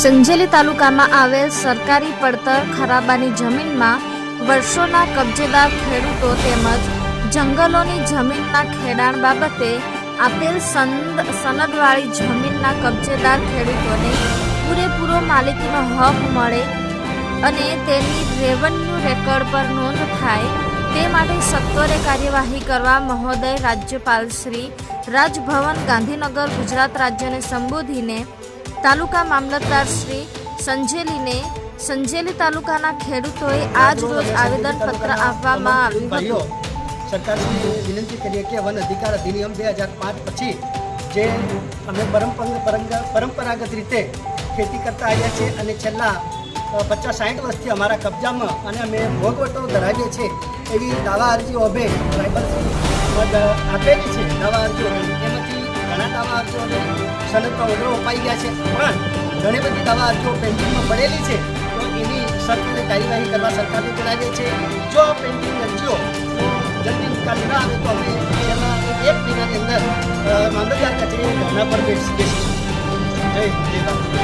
સંજેલી તાલુકામાં આવેલ સરકારી પડતર ખરાબાની જમીનમાં વર્ષોના કબજેદાર ખેડૂતો તેમજ જંગલોની જમીનના ખેડાણ બાબતે આપેલ સંદ, સનદવાળી જમીનના કબજેદાર ખેડૂતોને પૂરેપૂરો માલિકીનો હક મળે અને તેની રેવન્યુ રેકોર્ડ પર નોંધ થાય તે માટે સત્વરે કાર્યવાહી કરવા મહોદય રાજ્યપાલ શ્રી રાજભવન ગાંધીનગર ગુજરાત રાજ્યને સંબોધીને તાલુકા મામલતદાર શ્રી સંજેલીને સંજેલી તાલુકાના ખેડૂતોએ આજ રોજ આવેદનપત્ર આપવામાં આવ્યું હતું. સરકારશ્રીને વિનંતી કરીએ કે વન અધિકાર અધિનિયમ બે હજાર પાંચ પછી જે અમે પરંપરા પરંગ- પરંપરાગત રીતે ખેતી કરતા આવ્યા છીએ અને છેલ્લા પચાસ સાઠ વર્ષથી અમારા કબજામાં અને અમે ભોગવટો ધરાવીએ છીએ એવી દાવા અરજીઓ અમે ટ્રાઇબલ આપેલી છે. દાવા અરજીઓ એમાંથી ઘણા દાવા અરજીઓને સનદમાં ઓર્ડરો અપાઈ ગયા છે. પણ ઘણી બધી દવા જો પેન્ડિંગમાં પડેલી છે, તો એની સખ્ત કાર્યવાહી કરવા સરકારને જણાવીએ છે જો પેન્ડિંગ અરજીઓ જલ્દી નિકાલ ના આવે તો અમે તેમાં એક મહિનાની અંદર મામલતદાર કચેરી ધરણા પર બેસી બેસીશું જય જય